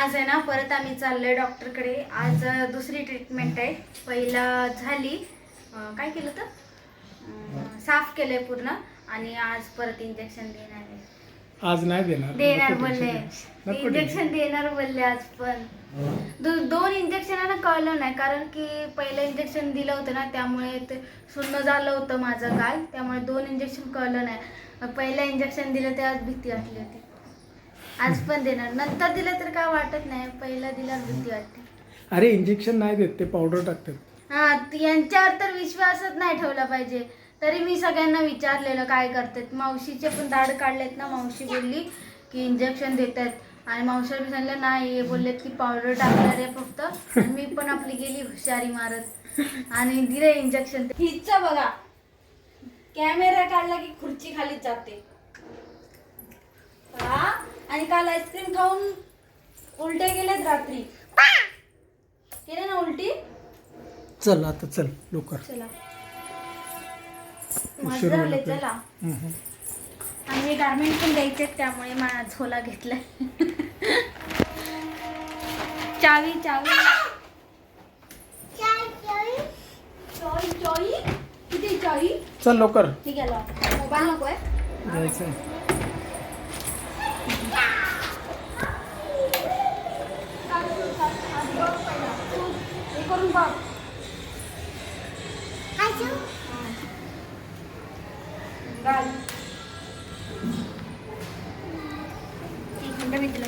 आज आहे ना परत आम्ही चाललोय डॉक्टरकडे. आज दुसरी ट्रीटमेंट आहे. पहिला झाली काय केलं तर? साफ केलंय पूर्ण आणि आज परत इंजेक्शन देणार आहे. आज नाही देणार. देणार बोलले. इंजेक्शन देणार बोलले आज पण. दोन इंजेक्शनानं कळलं नाही कारण की पहिलं इंजेक्शन दिलं होतं ना त्यामुळे ते शून्य झालं होतं माझं काल त्यामुळे दोन इंजेक्शन कळलं नाही. पहिलं इंजेक्शन दिलं तेव्हाच भीती वाटली होती. आज पण देणार. नंतर दिलं तर काय वाटत नाही. पहिलं दिल्यावर भीती वाटते. अरे इंजेक्शन नाही देत ते पावडर टाकतात. हा त- यांच्यावर तर विश्वासच नाही ठेवला पाहिजे. तरी मी सगळ्यांना विचारलेलं काय करतात. मावशीचे पण दाढ काढलेत ना मावशी बोलली की इंजेक्शन देत आहेत आणि मावशीला मी सांगितलं नाही हे बोललेत की पावडर टाकणार आहे फक्त. आणि मी पण आपली गेली हुशारी मारत. आणि दिले इंजेक्शन हिच बघा. कॅमेरा काढला की खुर्ची खाली जाते. हा आणि काल आईस्क्रीम खाऊन उलटे गेलेत रात्री. केले ना उलटी? चल आता चल लवकर. चला. उशीर मजा होईल आले आपल्याला. चला. हम्म. आणि गारमेंट पण द्यायचे त्यामुळे माझा झोला घेतलाय. चावी चावी. चावी चावी? किती चावी? चल लवकर. ठीक आहे मोबाईल नको आहे. द्यायचं करून बघ. घाल. मी तुला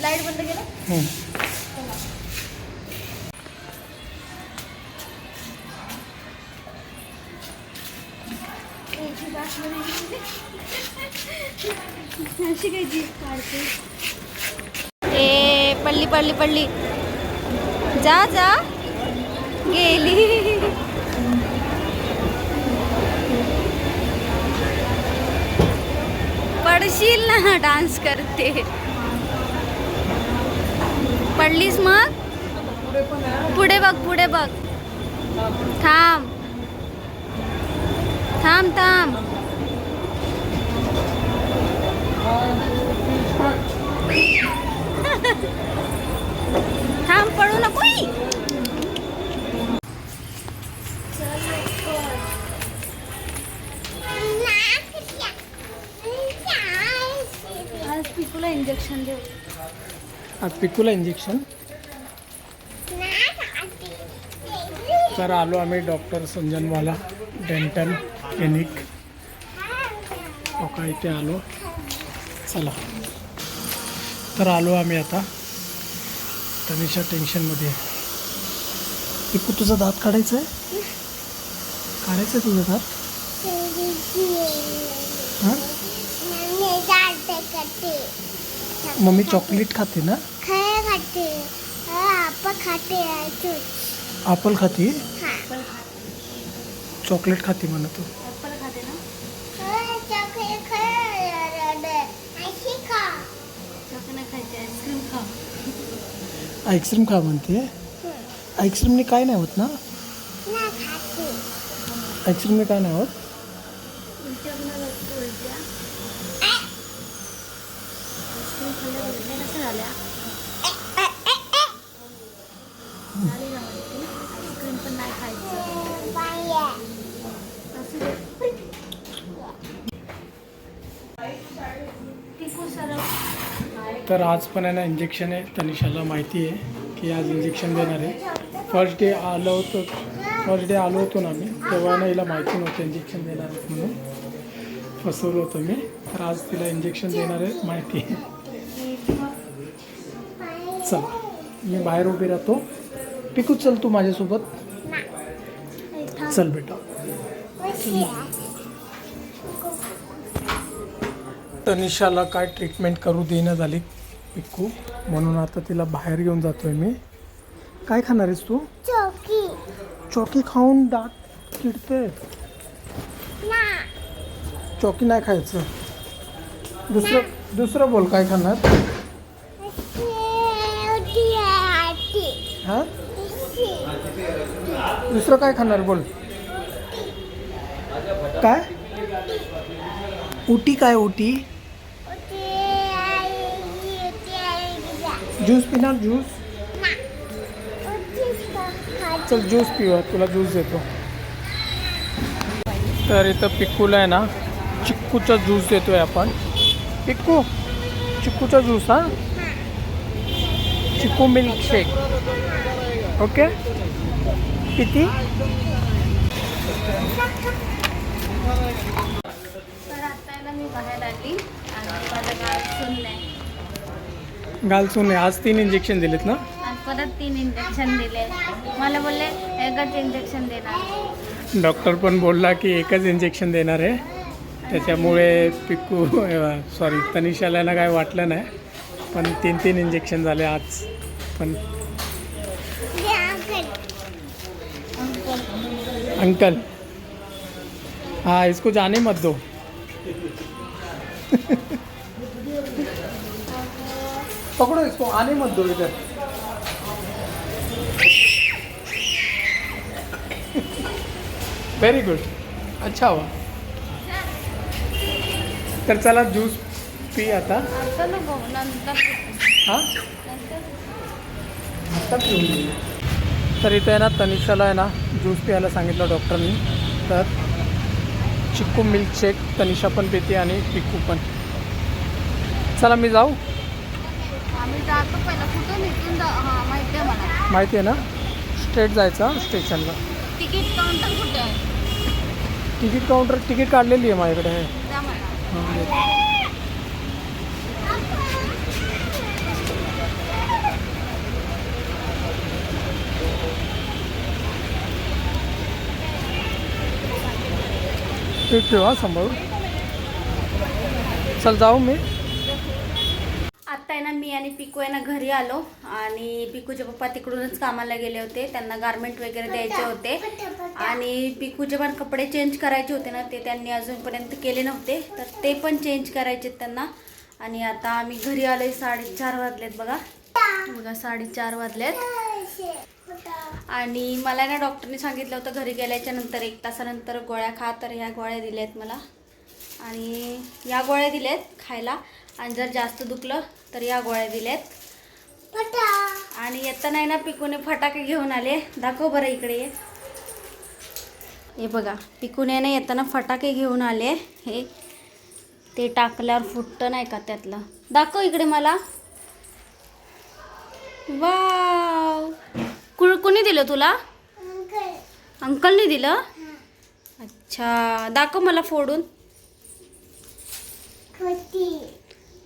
लाइट बंद केलं? कशी घ्यायची? ए पडली पडली पडली. जा जा. गेली. पडशील ना डान्स करते. पडलीस मग? पुढे बघ पुढे बघ. थांब. थांब थांब. थांब पडू नको. आज पिकूला इंजेक्शन देऊ. आज पिकूला इंजेक्शन तर आलो आम्ही डॉक्टर संजनवाला डेंटल क्लिनिक. इथे आलो? चला. तर आलो आम्ही आता. तनिषा टेन्शनमध्ये. पिकू तुझा दात काढायचा आहे काढायचं आहे तुझा दात? हां? मम्मी चॉकलेट खाते ना? ॲपल खाते? चॉकलेट खाते म्हणा तू ॲपल खाते ना चॉकलेट नाही खायचे आईस्क्रीम खा आईस्क्रीम खा म्हणते. आईस्क्रीमने काय नाही होत ना? आईस्क्रीमने काय नाही होत उलट्या पण लागतो उलट्या आईस्क्रीम खाल्ल्या उलट्या कसं झाल्या झाली ना उलटी आईस्क्रीम पण नाही खायचं असू दे. टिकू सरळ तर आज पण आहे. ना इंजेक्शन आहे तनिषाला माहिती आहे की आज इंजेक्शन देणार आहे. फर्स्ट डे आलो होतो. फर्स्ट डे आलो होतो ना मी. तेव्हा ना हिला माहिती नव्हतं इंजेक्शन देणार आहेत म्हणून. फसवलं होतं मी. तर आज तिला इंजेक्शन देणार आहे. माहिती आहे. चला. मी बाहेर उभी राहतो. पिकू चल तू माझ्यासोबत. चल बेटा. तनिषाला काय ट्रीटमेंट करू देणं झाली? पिक्कू म्हणून आता तिला बाहेर घेऊन जातोय मी. काय खाणार आहेस तू? चौकी. चौकी खाऊन डाक किडते चौकी नाही खायचं. दुसरं दुसरं बोल काय खाणार? हां? दुसरं काय खाणार बोल? काय? उटी काय उटी ज्यूस पिणार? ज्यूस चल ज्यूस पिऊया. तुला ज्यूस देतो. तर इथं पिक्कूला आहे ना चिक्कूचा ज्यूस देतोय आपण. पिक्कू चिक्कूचा ज्यूस हा? चिक्कू मिल्क शेक ओके किती? तर आता मी बाहेर आली आणि माझं गाल सुनलंय गालसून आज तीन इंजेक्शन दिलेत ना? परत तीन इंजेक्शन दिले. मला बोलले एकच इंजेक्शन देणार. डॉक्टर पण बोलला की एकच इंजेक्शन देणार आहे. त्याच्यामुळे पिक्कू सॉरी तनिषाला ना काय वाटलं नाही. पण तीन तीन इंजेक्शन झाले आज. पण अंकल हाँ इसको जाने मत दो. पकड़ो इसको आने मत दो इधर व्हेरी गुड अच्छा हुआ तर चला ज्यूस पी आता. हां? आता पिऊन. तर इथे आहे ना तनिषाला आहे ना ज्यूस प्यायला सांगितलं डॉक्टरनी. तर चिक्कू मिल्क शेक तनिषा पण पिते आणि पिक्कू पण. चला मी जाऊ. आम्ही जातो पहिला. कुठून इथून जा हां माहिती आहे मला. माहिती आहे ना? स्ट्रेट जायचं स्टेशनला तिकीट काउंटर कुठे आहे? तिकीट काउंटर तिकीट काढलेली आहे माझ्याकडे आहे द्या मला. हां. ठीक ठेवा सांभाळून चल जाऊ मी. आत्ता आहे ना मी आणि पिकू आहे ना घरी आलो आणि पिकूचे पप्पा तिकडूनच कामाला गेले होते त्यांना गारमेंट वगैरे द्यायचे होते. आणि पिकूचे पण कपडे चेंज करायचे होते ना ते त्यांनी अजूनपर्यंत केले नव्हते तर ते पण चेंज करायचे त्यांना. आणि आता आम्ही घरी आलोय साडेचार वाजलेत बघा. बघा साडेचार वाजलेत. आणि मला ना डॉक्टरने सांगितलं होतं घरी गेल्याच्यानंतर एक तासानंतर गोळ्या खा तर ह्या गोळ्या दिल्या आहेत मला. आणि या गोळ्या दिल्यात खायला. आणि जर जास्त दुखलं तर या गोळ्या दिल्यात आणि येताना ना पिकूने फटाके घेऊन आले. दाखव बरं इकडे. हे बघा पिकूने ना येताना फटाके घेऊन आले. हे ते टाकल्यावर फुटतं नाही का त्यातलं? दाखव इकडे मला. वाव! कुण कुणी दिलं तुला? अंकलने दिलं? अच्छा दाखव मला फोडून.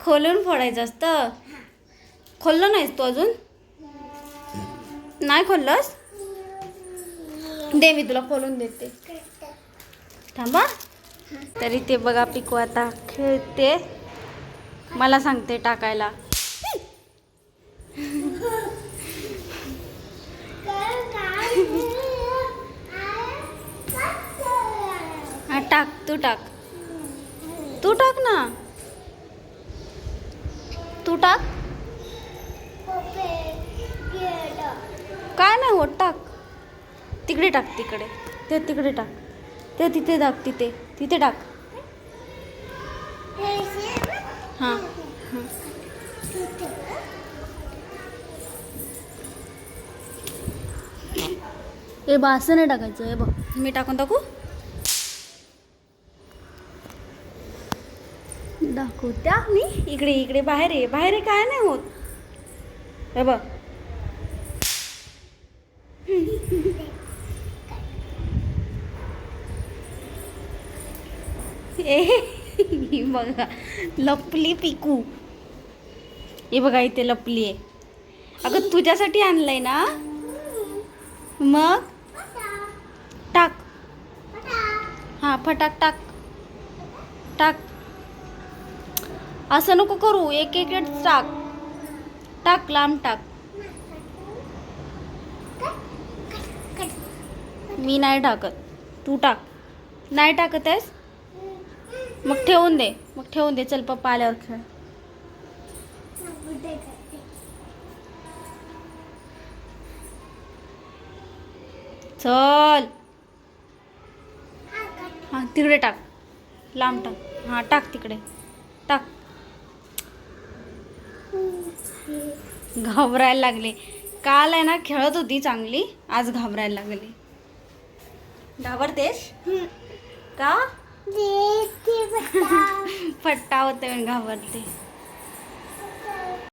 खोलून फोडायचं असतं? खोललं नाहीस तू अजून? नाही खोललंस? दे मी तुला खोलून देते. थांबा. तरी ते बघा पिकू आता खेळते. मला सांगते टाकायला. टाक तू टाक तू टाक ना तू टाक काय नाही होत टाक तिकडे टाक तिकडे. ते तिकडे टाक. ते तिथे टाक तिथे. तिथे टाक. हां. हे बा असं नाही टाकायचं. हे बघ. मी टाकून टाकू? दाखवत्या मी. इकडे इकडे. बाहेर आहे बाहेर आहे काय नाही होत. हे बघ. ए ही बघा लपली पिकू. हे बघा इथे लपली आहे. अगं तुझ्यासाठी आणलंय ना? मग? टाक. हां फटाक टाक. टाक. असं नको करू एक एक एक टाक. टाक लांब टाक. मी नाही टाकत. तू टाक. नाही टाकत आहेस? मग ठेवून दे. मग ठेवून दे. चल पप्पा आल्यावर खेळ. चल. हां तिकडे टाक. लांब टाक. हां टाक तिकडे. टाक. घाबरायला लागले. काल आहे ना खेळत होती चांगली. आज घाबरायला लागली. घाबरतेस का? फट्टा होते घाबरते.